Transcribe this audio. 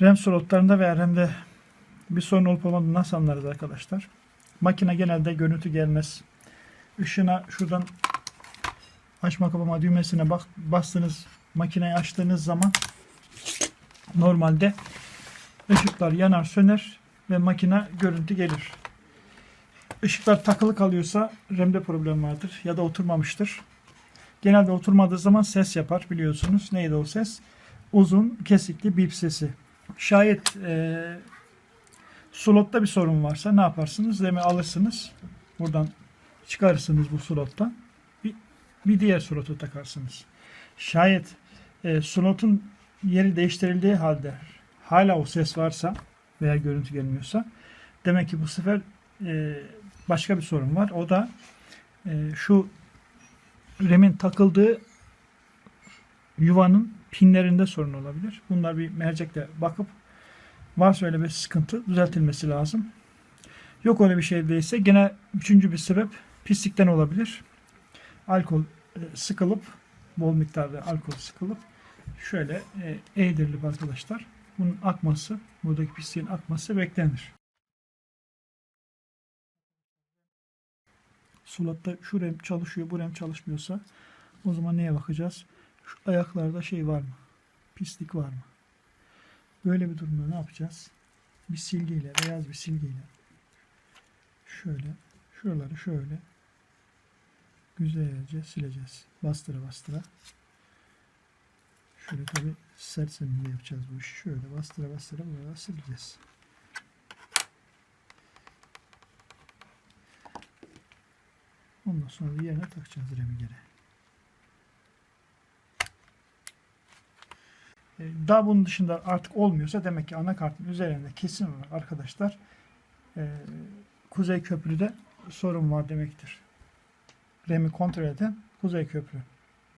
RAM slotlarında veya RAM'de bir sorun olup olmadığını nasıl anlarız arkadaşlar? Makine genelde görüntü gelmez. Işığına şuradan açma kapama düğmesine bak, bastığınız makineyi açtığınız zaman normalde ışıklar yanar söner ve makine görüntü gelir. Işıklar takılı kalıyorsa RAM'de problem vardır ya da oturmamıştır. Genelde oturmadığı zaman ses yapar biliyorsunuz. Neydi o ses? Uzun kesikli bip sesi. Şayet e, slotta bir sorun varsa ne yaparsınız? RAM'i alırsınız. Buradan çıkarırsınız bu slottan. Bir, bir diğer slotu takarsınız. Şayet e, slotun yeri değiştirildiği halde hala o ses varsa veya görüntü gelmiyorsa demek ki bu sefer e, başka bir sorun var. O da e, şu RAM'in takıldığı yuvanın pinlerinde sorun olabilir. Bunlar bir mercekle bakıp varsa öyle bir sıkıntı düzeltilmesi lazım. Yok öyle bir şey değilse gene üçüncü bir sebep pislikten olabilir. Alkol e, sıkılıp bol miktarda alkol sıkılıp şöyle e, eğdirilip arkadaşlar bunun akması, buradaki pisliğin akması beklenir. Sulatta şu rem çalışıyor, bu rem çalışmıyorsa o zaman neye bakacağız? Şu ayaklarda şey var mı? Pislik var mı? Böyle bir durumda ne yapacağız? Bir silgiyle, beyaz bir silgiyle şöyle, şuraları şöyle güzelce sileceğiz. Bastıra bastıra. Şöyle tabi sert zeminle yapacağız bu işi. Şöyle bastıra bastıra buraları sileceğiz. Ondan sonra yerine takacağız remi geri. Daha bunun dışında artık olmuyorsa demek ki anakartın üzerinde kesin olarak arkadaşlar e, Kuzey Köprü'de sorun var demektir. RAM'i kontrol eden Kuzey Köprü.